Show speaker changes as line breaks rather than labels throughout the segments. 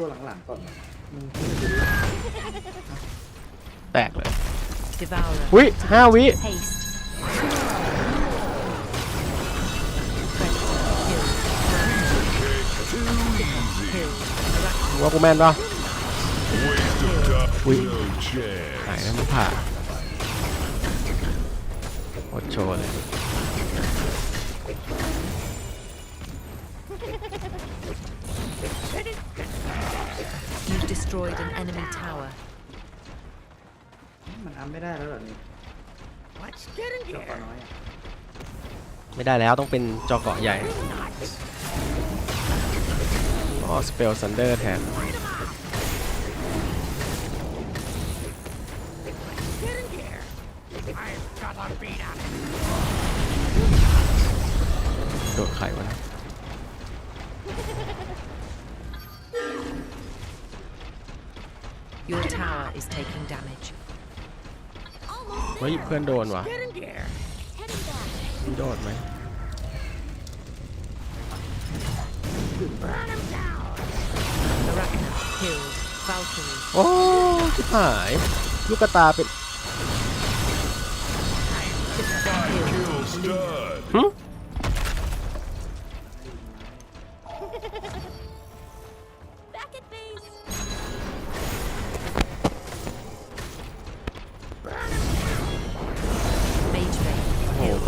ัวหลังๆก่อน
แตกเลยวิห้าวิ h a s ว่ากูแมนปะวิหายแล้วมันผ่าโคตโชว์เลย
destroyed an enemy tower. มันทำไม่ได้แล้วเหรอนี่ l a t s get t in อก
น้อยไม่ได้แล้ว ต้องเป็นจอเกาะใหญ่อ๋อสเปลซันเดอร์แทน Your t เฮ้ยเพื่อนโดนวะโดนไหมโอ้ยีหายลูกตาเป็น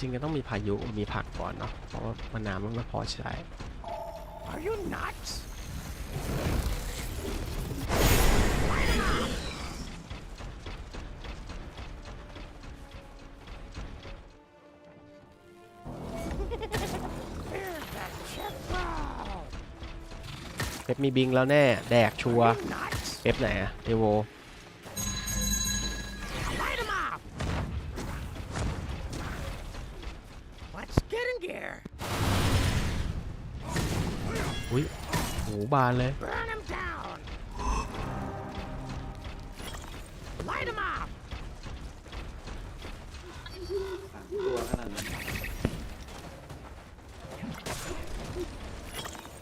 จริงๆก็ต้องมีพายุ มีผักก่อนเนาะเพราะว่ามันน้ำมันไม่พอใช้ Are you nuts? เป็บมีบิงแล้วแน่ แดกชัวเป็บไหนอะเดโวบานเลย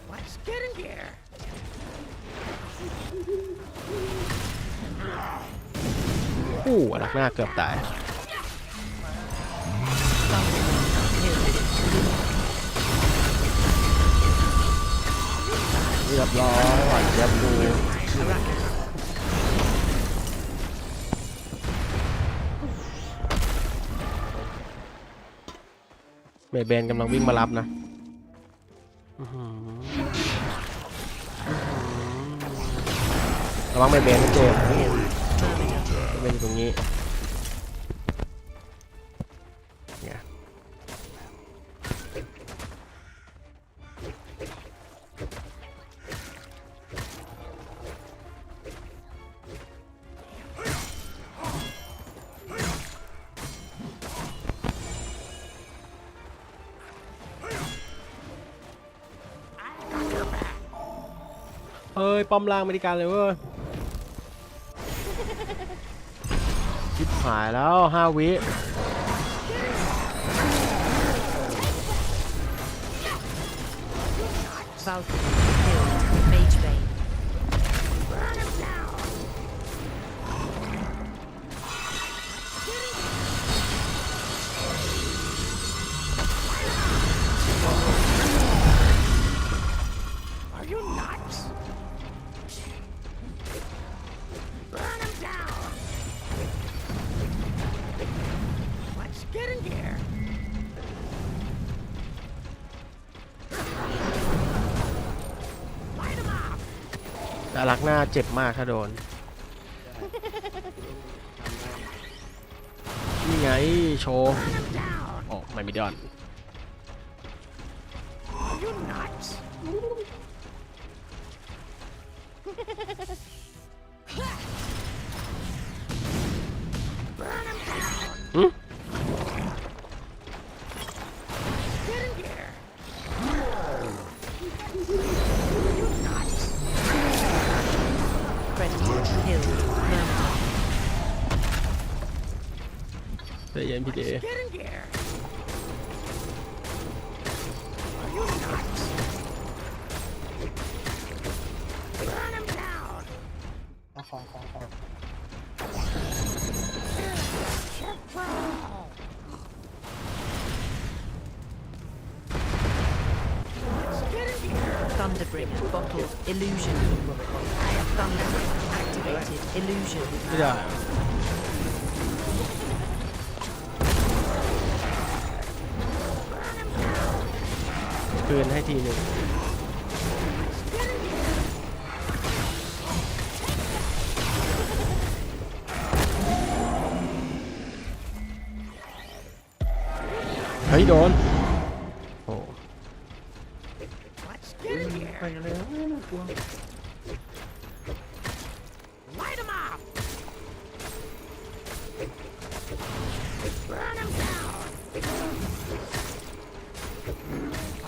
โ e t s g อ้หนักหน้าเกือบตายรียบร้อยหวานเจีบดูเมเบนกำลังวิ่งมารับนะระวังเมดเบนนเจ็บเมดเบนอยู่ตรงนี้ป้อมล่างมริการเลยเว้ย ชิบหายแล้ว ห้าวิเศร้าจะรักหน้าเจ็บมากถ้าโดน นี่ไง โชว์โอ้ไม่มีดอน Stay MPK. Thunderbringer bottled illusion. Thunderbringer activated illusion. Yeah. คืนให้ทีหนึ่งเฮ้ยโดนโอ้
ไปเลยไม่น่ากลัว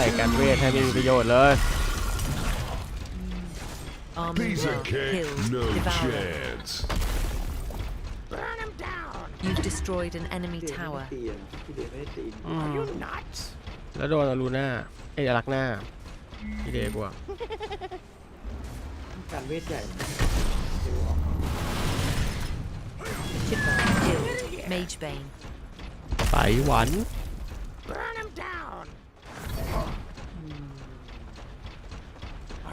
ใส่กันเวทให้ไม่มีประโยชน์เลยแล้วโดนอลูน่าเอ้รักหน้าพี่เดกว่า การเวทใหญ่ไปหวัน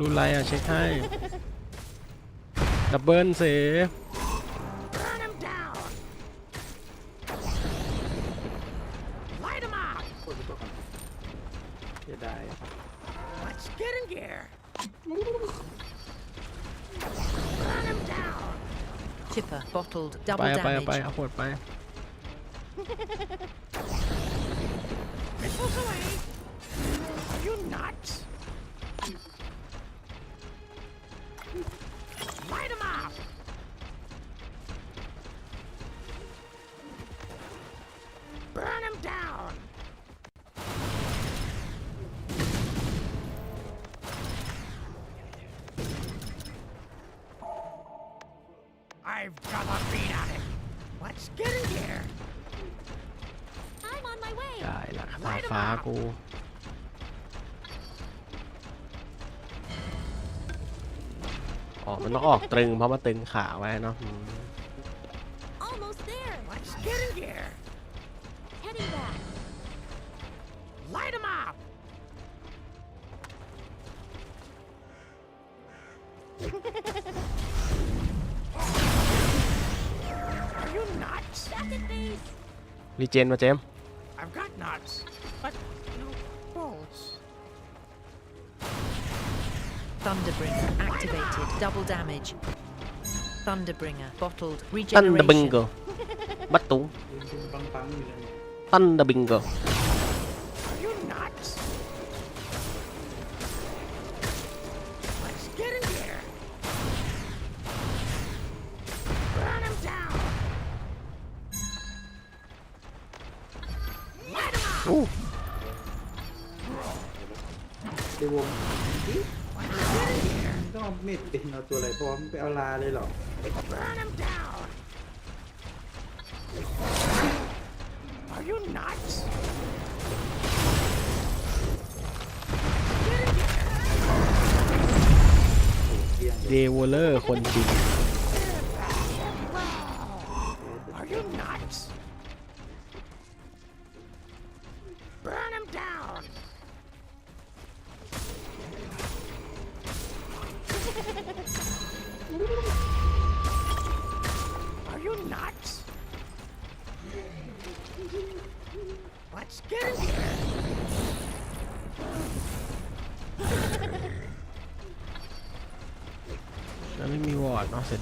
รูไลอ่ะเช็คให้ดับเบิลเซฟไลอะได้ปไปไปเอาโหดไปากูออกมันต้องออกตรึงเพราะมันตึงขาไว้เนาะรีเจนมาเจม Thunderbringer activated. Double damage. Thunderbringer bottled. Thunderbringer. Bắt tú. Thunderbringer.
Uh. อาเม็ดเป็นเอาตัวอะไรพร้อมไปเอาลาเลยเหรอ
เเดวอลเลอร์คนจริง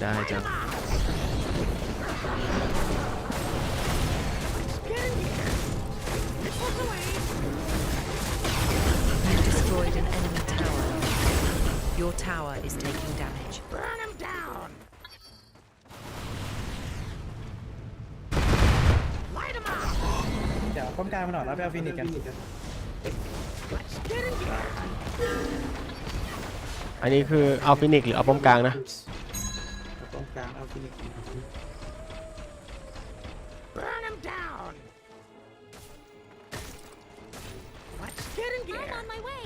ได้จังเดี๋ยวป
้อมกลางมาหน่อยแล้วไปเอาฟินิกกัน
อันนี้คือเอาฟินิกหรือเอาป้อมกลางนะ
กลางเอากินิก Burn him down! Let's in I'm on my way.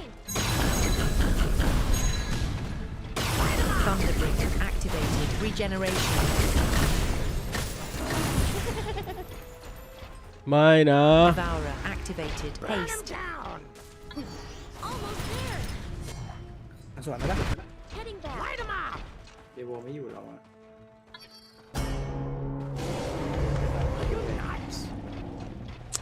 activated. Regeneration. ไม่นะ Devourer uh. activated. Burn him down! Almost
there. อ่ะสวนมาแล้ว Heading back. Light him up! เดโวไม่อยู่หรอกอะ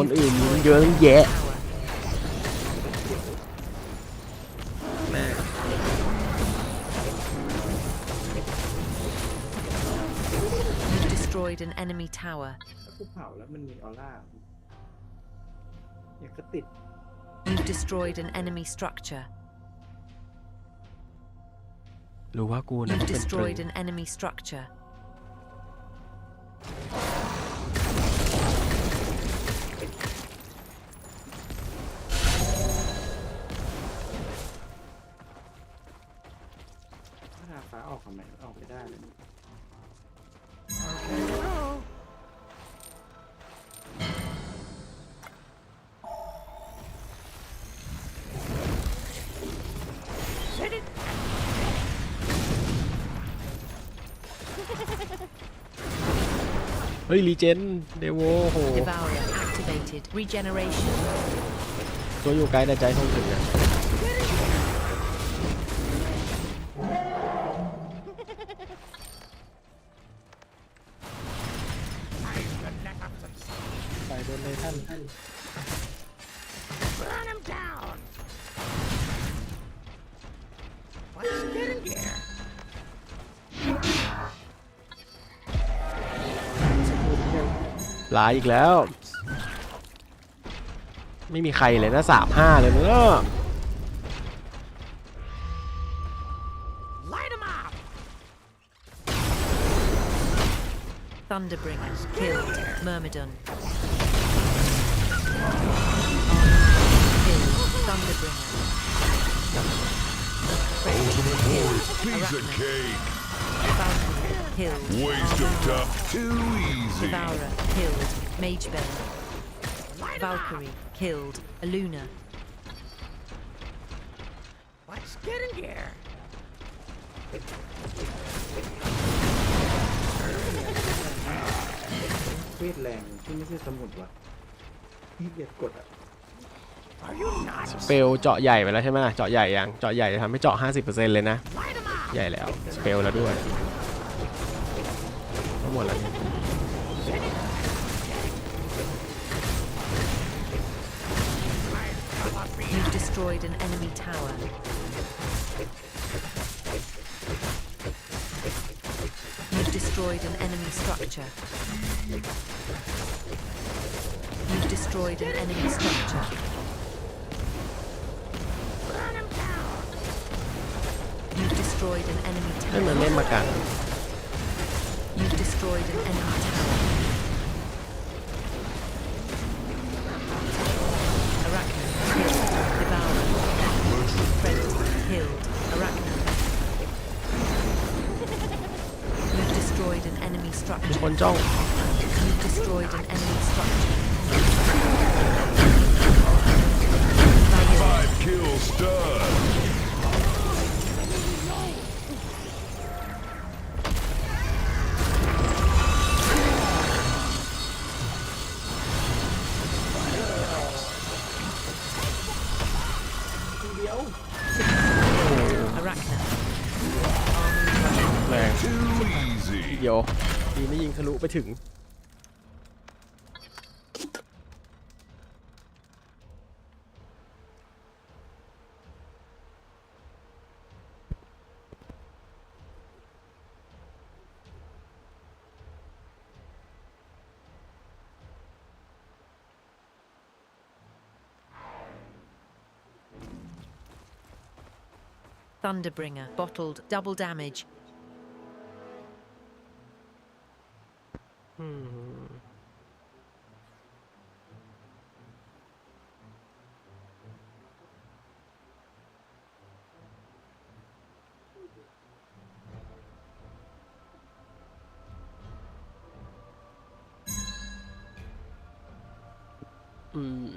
คนอื่นมีเยอะตั้งแยะแม่กู
เผาแล้วมันมีออร่าอยากก็ติด You've destroyed an enemy structure.
รู้ว่ากูนะ You've destroyed an enemy structure. ทำไมเอาไปได้เลย เฮ้ยรีเจนเดวโอโห d e ตัวอยู่ไกลแต่ใจทงถึงอะายอีกแล้ว ไม่มีใครเลยนะสามห้าเลยเนอะเ kills. Waste of tough. Too easy. Devourer killed. Mage Bell. Valkyrie killed. Aluna. w h t s g e t i n here? เฟสแรงที่ไม่ใช่สมุดว่ะที่เอียดกดอะสเปลเจาะใหญ่ไปแล้วใช่ไหมล่ะเจาะใหญ่ยังเจาะใหญ่ทำให้เจาะ50%เลยนะใหญ่แล้วสเปลแล้วด้วย You've destroyed an enemy tower. You've destroyed an enemy structure. You've destroyed an enemy structure. You've destroyed an enemy tower destroyed an enemy tower. Arachno killed, devoured. Friendly killed, Arachno. You've destroyed an enemy structure. One
Thunderbringer, bottled, double damage, Mm. เอ้ย เ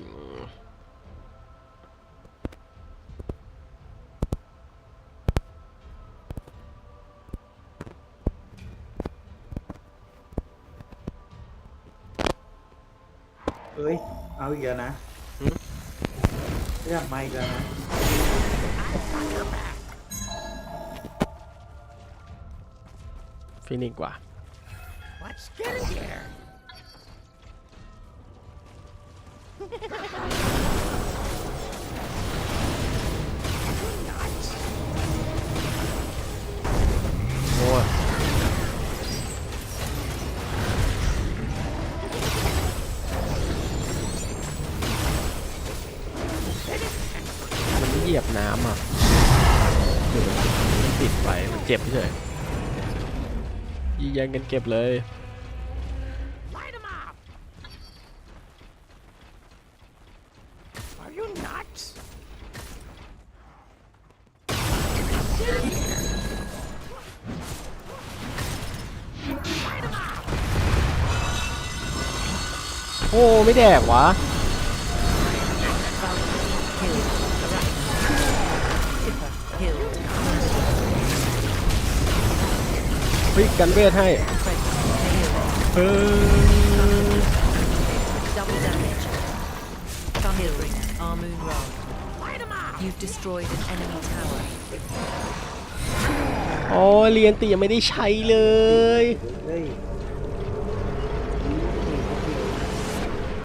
อาอีกแล้วนะเรื่องไม่อีกแล้วนะ
ฟินิกว่า Let's get in here. เจ็บเฉยยิงยังกันเก็บเลยโอ้ไม่แดกวะพลิกกันเวทให้เพิโอ้เรียนตียังไม่ได้ใช้เลย